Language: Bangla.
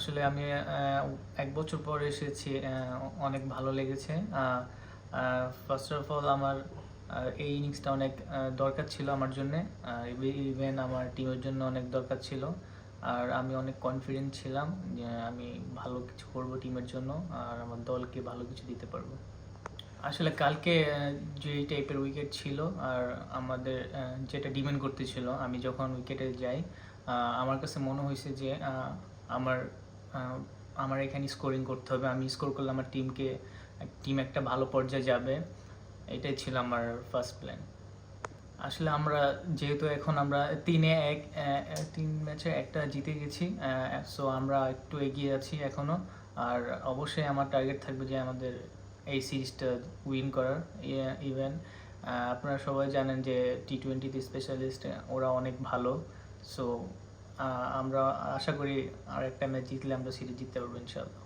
আসলে আমি এক বছর পর এসেছি অনেক ভালো লেগেছে। ফার্স্ট অফ অল আমার এই ইনিংসটা অনেক দরকার ছিল আমার জন্য। ইভেন আমার টিমের জন্য অনেক দরকার ছিল। আর আমি অনেক কনফিডেন্ট ছিলাম যে আমি ভালো কিছু করব টিমের জন্য, আর আমার দলকে ভালো কিছু দিতে পারব। আসলে কালকে যে টাইপের উইকেট ছিল, আর আমাদের যেটা ডিমান্ড করতেছিল, আমি যখন উইকেটে যাই আমার কাছে মনে হয়েছে যে আমার আমার এখানে স্কোরিং করতে হবে। আমি স্কোর করলে আমার টিমকে টিম একটা ভালো পর্যায়ে যাবে। এটাই ছিল আমার ফার্স্ট প্ল্যান আসলে আমরা, যেহেতু এখন আমরা তিনে এক তিন ম্যাচে একটা জিতে গেছি সো আমরা একটু এগিয়ে আছি এখনও আর অবশ্যই আমার টার্গেট থাকবে যে আমাদের এই সিরিজটা উইন করার ইভেন আপনারা সবাই জানেন যে টি টোয়েন্টিতে স্পেশালিস্ট ওরা অনেক ভালো সো আমরা আশা করি আর একটা ম্যাচ জিতলে আমরা সিরিজ জিততে পারব ইনশাল্লাহ